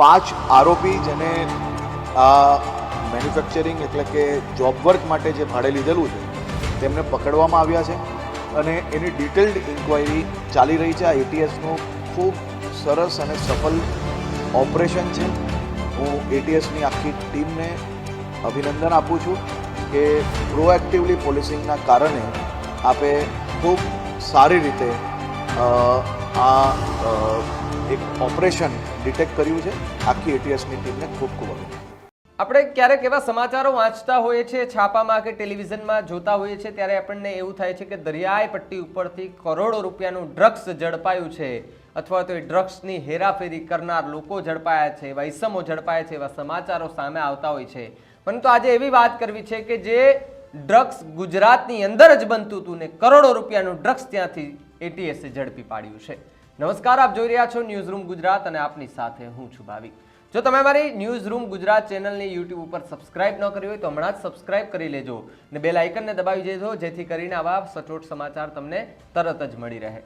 પાંચ આરોપી જેને આ મેન્યુફેક્ચરિંગ એટલે કે જોબ વર્ક માટે જે ભાડે લીધેલું છે, તેમને પકડવામાં આવ્યા છે અને એની ડિટેલ્ડ ઇન્ક્વાયરી ચાલી રહી છે. આ એટીએસનું ખૂબ સરસ અને સફળ ઓપરેશન છે. હું એટીએસની આખી ટીમને અભિનંદન આપું છું કે પ્રોએક્ટિવલી પોલિસિંગના કારણે આપે ખૂબ સારી રીતે આ એક ઓપરેશન ડિટેક્ટ કર્યું છે. આખી એટીએસની ટીમને ખૂબ ખૂબ આપણે ક્યારેક એવા સમાચારો વાંચતા હોઈએ છીએ, છાપામાં કે ટેલિવિઝનમાં જોતા હોઈએ છીએ, ત્યારે આપણને એવું થાય છે કે દરિયાઈ પટ્ટી ઉપરથી કરોડો રૂપિયાનું ડ્રગ્સ ઝડપાયું છે, અથવા તો એ ડ્રગ્સની હેરાફેરી કરનાર લોકો ઝડપાયા છે એવા ઇસમો ઝડપાયા છે, એવા સમાચારો સામે આવતા હોય છે. પરંતુ આજે એવી વાત કરવી છે કે જે ડ્રગ્સ ગુજરાતની અંદર જ બનતું હતું ને કરોડો રૂપિયાનું ડ્રગ્સ ત્યાંથી એટીએસે ઝડપી પાડ્યું છે. નમસ્કાર, આપ જોઈ રહ્યા છો ન્યૂઝ રૂમ ગુજરાત અને આપની સાથે હું છું ભાવિક. જો તમે મારી ન્યૂઝ રૂમ ગુજરાત ચેનલની યુટ્યુબ ઉપર સબસ્ક્રાઇબ ન કરી હોય તો હમણાં જ સબસ્ક્રાઇબ કરી લેજો અને બે લાઇકનને દબાવી દેજો, જેથી કરીને આવા સચોટ સમાચાર તમને તરત જ મળી રહે.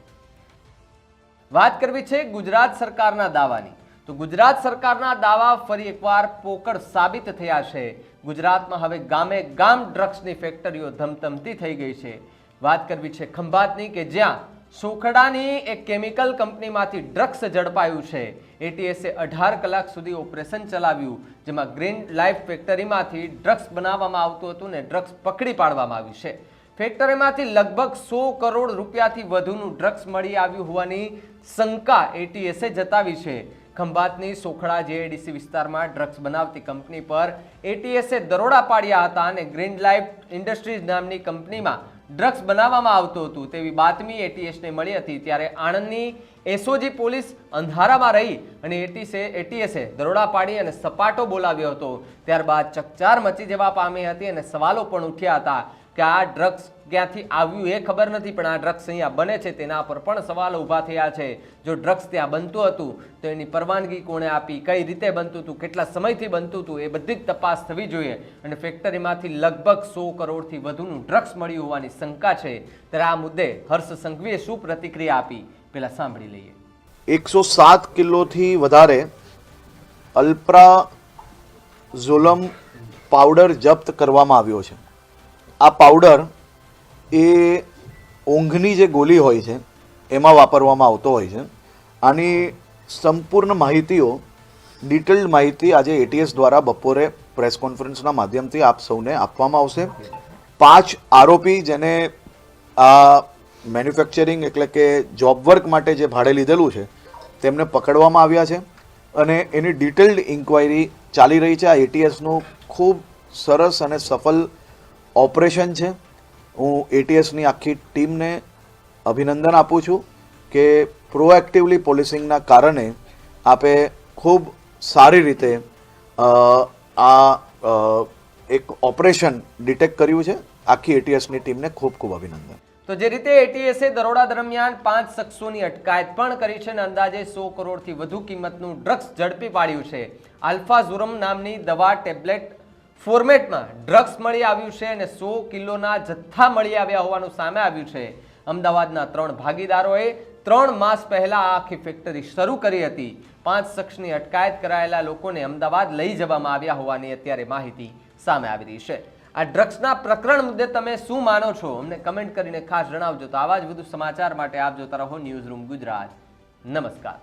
વાત કરવી છે ગુજરાત સરકારના દાવાની. તો ગુજરાત સરકારના દાવા ફરી એકવાર પોકળ સાબિત થયા છે. ગુજરાતમાં હવે ગામે ગામ ડ્રગ્સની ફેક્ટરીઓ ધમધમતી થઈ ગઈ છે. વાત કરવી છે ખંભાતની કે જ્યાં સોખડાની એક કેમિકલ કંપનીમાંથી ડ્રગ્સ ઝડપાયું છે. એટીએસે અઢાર કલાક સુધી ઓપરેશન ચલાવ્યું, જેમાં ગ્રીન લાઈફ ફેક્ટરીમાંથી ડ્રગ્સ બનાવવામાં આવતું હતું ને ડ્રગ્સ પકડી પાડવામાં આવ્યું છે. ફેક્ટરીમાંથી લગભગ સો કરોડ રૂપિયાથી વધુનું ડ્રગ્સ મળી આવ્યું હોવાની શંકા એટીએસે જતાવી છે. ખંભાતની સોખડા જેએડીસી વિસ્તારમાં ડ્રગ્સ બનાવતી કંપની પર એટીએસે દરોડા પાડ્યા હતા અને ગ્રીન લાઈફ ઇન્ડસ્ટ્રીઝ નામની કંપનીમાં ડ્રગ્સ બનાવવામાં આવતું હતું. તેવી બાતમી એટીએસને મળી હતી. ત્યારે આણંદની એસઓજી પોલીસ અંધારામાં રહી અને એટીસે એટીએસે દરોડા પાડી અને સપાટો બોલાવ્યો હતો. ત્યારબાદ ચકચાર મચી જવા પામી હતી અને સવાલો પણ ઉઠ્યા હતા. કે આ ડ્રગ્સ ક્યાંથી આવ્યું એ ખબર નથી, પણ આ ડ્રગ્સ અહીંયા બને છે, તેના પર પણ સવાલો ઊભા થયા છે. જો ડ્રગ્સ ત્યાં બનતું હતું, તો એની પરવાનગી કોણે આપી, કઈ રીતે બનતું હતું, કેટલા સમયથી બનતું હતું, એ બધી જ તપાસ થવી જોઈએ. અને ફેક્ટરીમાંથી લગભગ સો કરોડથી વધુનું ડ્રગ્સ મળ્યું હોવાની શંકા છે. ત્યારે આ મુદ્દે હર્ષ સંઘવીએ શું પ્રતિક્રિયા આપી? પેલા સાંભળી લઈએ. એકસો સાત કિલોથી વધારે અલ્પ્રા ઝોલમ પાવડર જપ્ત કરવામાં આવ્યો છે. આ પાવડર એ ઊંઘની જે ગોલી હોય છે, એમાં વાપરવામાં આવતો હોય છે. આની સંપૂર્ણ માહિતીઓ ડિટેલ્ડ માહિતી આજે એટીએસ દ્વારા બપોરે પ્રેસ કોન્ફરન્સના માધ્યમથી આપ સૌને આપવામાં આવશે. પાંચ આરોપી જેને આ મેન્યુફેક્ચરિંગ એટલે કે જોબ વર્ક માટે જે ભાડે લીધેલું છે, તેમને પકડવામાં આવ્યા છે અને એની ડિટેલ્ડ ઇન્ક્વાયરી ચાલી રહી છે. આ એટીએસનું ખૂબ સરસ અને સફળ ઓપરેશન છે. હું એટીએસની આખી ટીમને અભિનંદન આપું છું કે પ્રોએક્ટિવલી પોલિસિંગના કારણે આપે ખૂબ સારી રીતે આ એક ઓપરેશન ડિટેક્ટ કર્યું છે. આખી એટીએસની ટીમને ખૂબ ખૂબ અભિનંદન. તો જે રીતે એટીએસે દરોડા દરમિયાન પાંચ શખ્સોની અટકાયત પણ કરી છે અને અંદાજે સો કરોડથી વધુ કિંમતનું ડ્રગ્સ ઝડપી પાડ્યું છે. આલ્ફાઝુરમ નામની દવા, ટેબ્લેટ ફોર્મેટમાં ડ્રગ્સ મળી આવ્યું છે અને સો કિલોના જથ્થા મળી આવ્યા હોવાનું સામે આવ્યું છે. અમદાવાદના ત્રણ ભાગીદારોએ ત્રણ માસ પહેલા આખી ફેક્ટરી શરૂ કરી હતી. પાંચ શખ્સની અટકાયત કરાયેલા લોકોને અમદાવાદ લઈ જવામાં આવ્યા હોવાની અત્યારે માહિતી સામે આવી રહી છે. આ ડ્રગ્સના પ્રકરણ મુદ્દે તમે શું માનો છો? અમને કમેન્ટ કરીને ખાસ જણાવજો. તો આવા જ વધુ સમાચાર માટે આપ જોતા રહો ન્યૂઝ રૂમ ગુજરાત. નમસ્કાર.